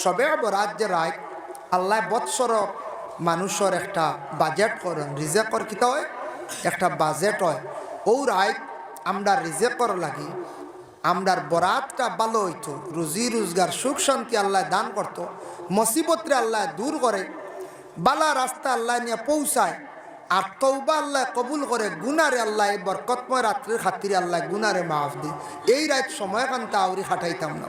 সবে বরাত যে রায় আল্লাহ বৎসর মানুষের একটা বাজেট করেন, রিজেকর কিতা হয়? একটা বাজেট হয়। ও রায় আমরা রিজেকর লাগি, আমরার বরাতটা ভালো হইতো, রুজি, রোজগার, সুখ শান্তি আল্লাহ দান করত, মুসিবতরে আল্লাহ দূর করে, বালা রাস্তা আল্লাহ নিয়ে পৌঁছায়, আর তৌবা আল্লাহ কবুল করে, গুনারে আল্লাহ এই বরকতময় রাত্রির খাতিরে আল্লাহ গুনারে মাফ দি এই রাত সময় কান্তা আউরি খাটাইতাম না।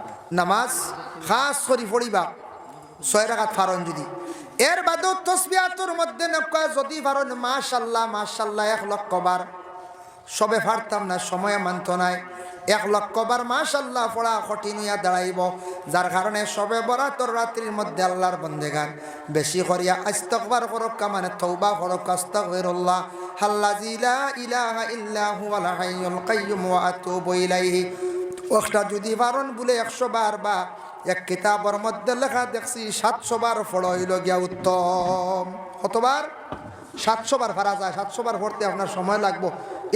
নামাজ, খাস করি পড়িবা। ছয় রাকাত ফারন যদি। এর বাদেও তসবিয়াতুর মধ্যে নকা যদি ফারন মাশাল্লাহ মাশাল্লাহ এক লক্ষ বার। সবে ফারতাম না, সময় মানত নাই। এক লক্ষ বার মাশাল্লাহ পড়া কঠিন হইয়া দাঁড়াইব। যার কারণে সবে বরাতর রাত্রির মধ্যে আল্লাহর বন্দেগান। বেশি করিয়া আস্তকবার করক্কা মানে তৌবা করক্কা আস্তাগফিরুল্লাহ। হাল্লাযী লা ইলাহা ইল্লা হুয়াল হাইয়ুল কাইয়্যুম ওয়া আতুবু ইলাইহি। ওটা যদি বারণ বলে একশো বার বা এক কিতাবর মধ্যে লেখা দেখছি, সাতশো বার ফড় হইল গিয়া উত্তম। কতবার? সাতশো বার ফারা যায়, সাতশো বার পড়তে আপনার সময় লাগবো।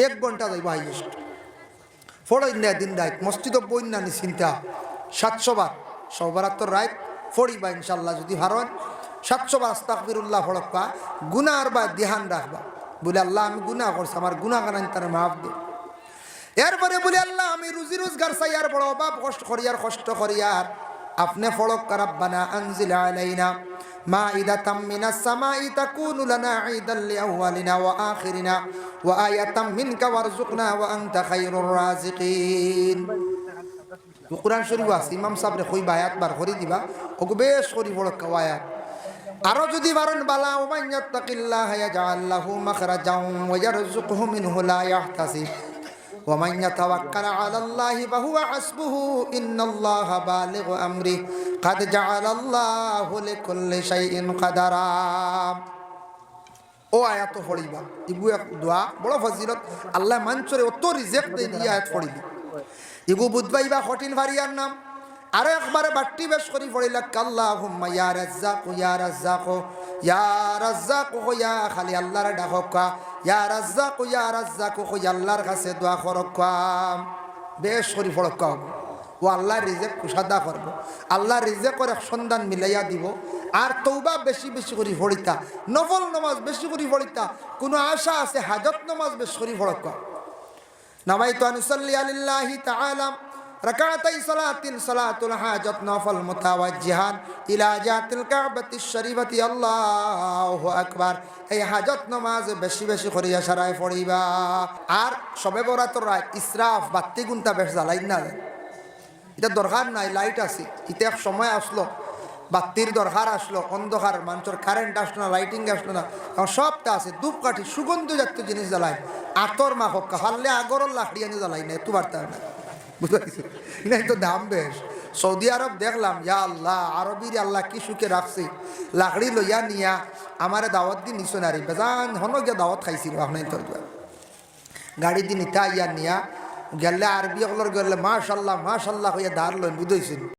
এক ঘণ্টা যাইব হাইয়েস্ট ফড়ই না দিন রাত, মসজিদ বন্যা নি চিন্তা। সাতশো বার সবরাত্তর রাত ফড়িবা ইনশাল্লাহ যদি হারন। সাতশো বার আস্তাকবিরুল্লাহ ফড়কা গুনার বা ধ্যান রাখবা। বলে, আল্লাহ, আমি গুনাহ করছি, আমার গুনাহ কারণ তার মাফ দে। এরপরে বলে, আল্লাহ, আমি রুজি রোজগার চাই, আর বড় অভাব, কষ্ট করিয়ার কষ্ট করিয়ার আপনি ফড়ক কারাব্বানা আনজিল আলাইনা তাকুনু লানা ঈদাল লিআওয়ালিনা ওয়া আখিরিনা, ওয়া আয়াতাম মিনকা ওয়ারযুকনা ওয়া আনতা খায়রুর রাযিকিন কোরআন শরীফ আছে, ইমাম সাহেব রে কইবা আয়াত বার করে দিবা? ওকে বেশ করি বড় কাওয়ায়াত আরও যদি বারণ, বালা ওমাইয়াত্তাকিল্লাহ ইয়াজআল লাহু মাখরাজাও ওয়া ইয়ারযুকহু মিনহু ومن يتوكل على الله فهو حسبه إن الله بالغ أمره قد جعل الله لكل شيء قدرا ও আয়াত পড়িবা ইগু এক দোয়া বড় ফজিলত আল্লাহ মানচরে অত রিজেক্ট দিয়ে দিয়ে আয়াত পড়িবি ইগু বুধবাইবা কঠিন ভারিয়ার নাম আরো একবারে বাট্টি বেশ করি পড়িলা কাল্লাহ হুম্মা ইয়া রাজ্জাক ইয়া রাজ্জাক ইয়া রাজ্জাক ইয়া খালি আল্লাহর ডাকা ইয়ারাজ্জাকু ইয়ারাজ্জাকু কই আল্লাহর কাছে দোয়া করকাম বেশ করি ফরকাম ও আল্লাহ রিজেক কুসাদা করব। আল্লাহ রিজেকর এক সন্ধান মিলাইয়া দিব। আর তৌবা বেশি বেশি করে ফড়িতা নফল নমাজ বেশি করে ফড়িতা কোনো আশা আছে? হাজত নমাজ বেশি করে ফরকাম নামাই তো আনুসল্লি আলিল্লাহি তাআলা। ركعتي صلاة صلاة الحاجة نفل متوجها إلى جهة الكعبة الشريفة الله أكبر এই হাজত নমাজ বেশি বেশি করিয়া সারাই পড়িবা আর সবে বরাতর রাত ইসরাফ বাত্তি গুনতা বেশ জ্বালাই না এটা দরকার নাই লাইট আছে এটা এক সময় আসলো বাত্তির দরকার আসলো অন্ধকার মানুষের কারেন্ট আসলো না লাইটিং আসলো না এখন সবটা আছে ধূপকাঠি সুগন্ধ জাতীয় জিনিস জ্বালাই আতর মাখক হারলে আগরর লাকড়ি আনি জ্বালাই না একটু বার্তা না বুঝতে তো দাম বেশ। সৌদি আরব দেখলাম, ইয়া আল্লাহ, আরবির আল্লাহ কি সুখে রাখছি। লাকড়ি লইয়া নিয়া আমারে দাওয়াত দিন নিছো নারী। বেজান হন গিয়া দাওয়াত খাইছিল আপনার তোর গাড়ি দিন ইতা ইয়া নিয়া, গেলে আরবি অলর গেলে মাশাল্লাহ মাশাল্লাহ হইয়া ধার লইন বুঝেছেন